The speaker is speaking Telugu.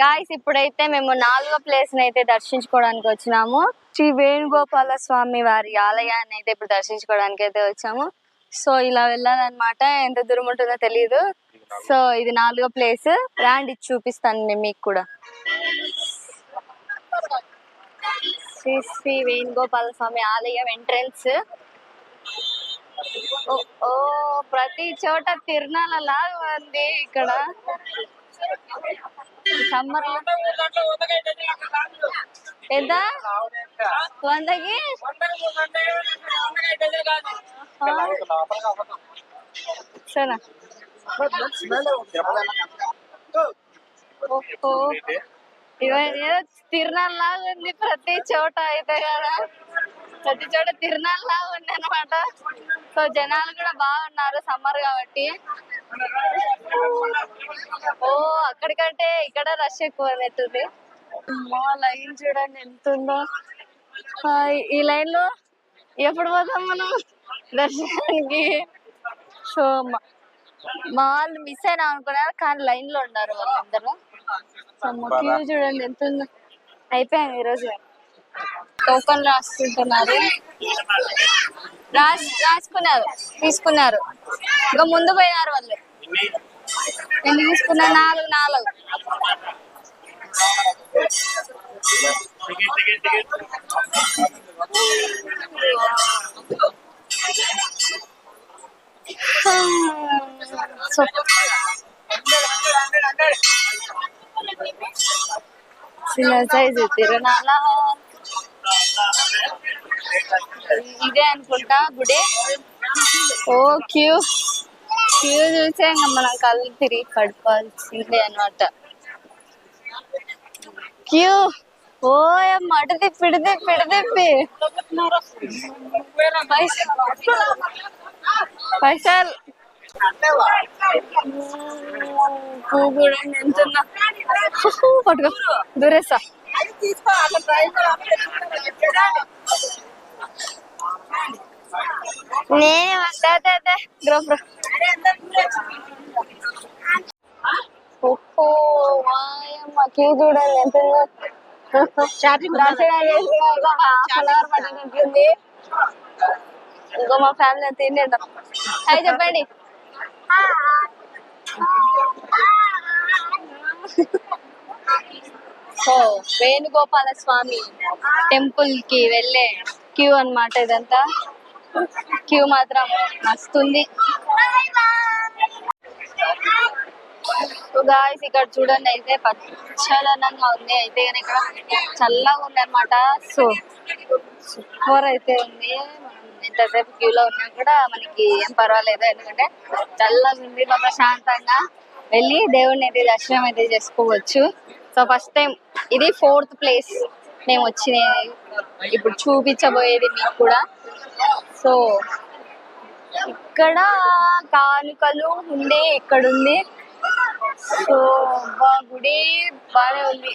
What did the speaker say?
గాయస్ ఇప్పుడైతే మేము నాలుగో ప్లేస్ అయితే దర్శించుకోవడానికి వచ్చినాము. శ్రీ వేణుగోపాల స్వామి వారి ఆలయాన్ని అయితే ఇప్పుడు దర్శించుకోవడానికి అయితే వచ్చాము. సో ఇలా వెళ్ళాలన్నమాట. ఎంత దూరం ఉంటుందో తెలియదు సో ఇది నాలుగో ప్లేస్ రాండి చూపిస్తాను నేను మీకు కూడా. శ్రీ శ్రీ వేణుగోపాల స్వామి ఆలయం ఎంట్రన్స్ ఓ ప్రతి చోట తిరునాల లాగా ఉంది ఇక్కడ. సమ్మర్లో ఎంత? వందకి? సరేనా? ఏదో తిరునాళ్ళ లాగా ఉంది ప్రతి చోట అయితే కదా. ప్రతి చోట తిరునాళ్ళ లాగా ఉంది అనమాట సో జనాలు కూడా బాగున్నారు సమ్మర్ కాబట్టి. ఓ అక్కడికంటే ఇక్కడ రష్ ఎక్కువ ఉన్నట్టుంది అమ్మా లైన్ చూడండి ఎంత ఉందో ఈ లైన్లో ఎప్పుడు పోతాం మనం? దర్శనానికి. సో మా- మా వాళ్ళు మిస్ అయినా అనుకున్నారు కానీ లైన్లో ఉన్నారు వాళ్ళందరూ సో క్యూ చూడండి ఎంత ఉందో అయిపోయాం ఈరోజు. టోకన్ రాసుకుంటున్నారు. రాస్ రాసుకున్నారు తీసుకున్నారు. ఇంకా ముందు పోయినారు వాళ్ళు. ఎన్ని తీసుకున్నారు నాలుగు నాలుగు. సో చిన్న సైజు తిరునాళ ఇదే అనుకుంటా గుడి ఓ క్యూ క్యూ చూసే ఇంకా మనం కళ్ళు తిరిగి పడిపోవాల్సిందే అనమాట క్యూ ఓ మటు తిప్పి ఇటు తిప్పి ఇటు తిప్పి పైసలు పైసలు పువ్వు కూడా ఎంత ఉందో. పట్టుకో దూరేస్తా నేను అదే అదే గ్రో గ్రో ఓహో క్యూ చూడండి ఎంత ఇంకో మా ఫ్యామిలీ అంతా తినేద్దాం హాయ్ చెప్పండి సో వేణుగోపాల స్వామి టెంపుల్కి వెళ్ళే క్యూ అన్నమాట ఇదంతా క్యూ మాత్రం మస్తుంది. గాయస్ ఇక్కడ చూడండి అయితే పచ్చదనంగా ఉంది. అయితే కానీ ఇక్కడ చల్లగా ఉంది అనమాట సో సూపర్ అయితే ఉంది. ఎంతసేపు క్యూలో ఉన్నా కూడా మనకి ఏం పర్వాలేదు. ఎందుకంటే చల్లగా ఉంది. బాగా ప్రశాంతంగా వెళ్ళి దేవుడిని అయితే దర్శనం అయితే చేసుకోవచ్చు. సో ఫస్ట్ టైం ఇది ఫోర్త్ ప్లేస్ మేము వచ్చిన ఇప్పుడు చూపించబోయేది మీకు కూడా. సో ఇక్కడ కానుకలు ఉండే ఇక్కడ ఉంది సో గుడి బాగానే ఉంది.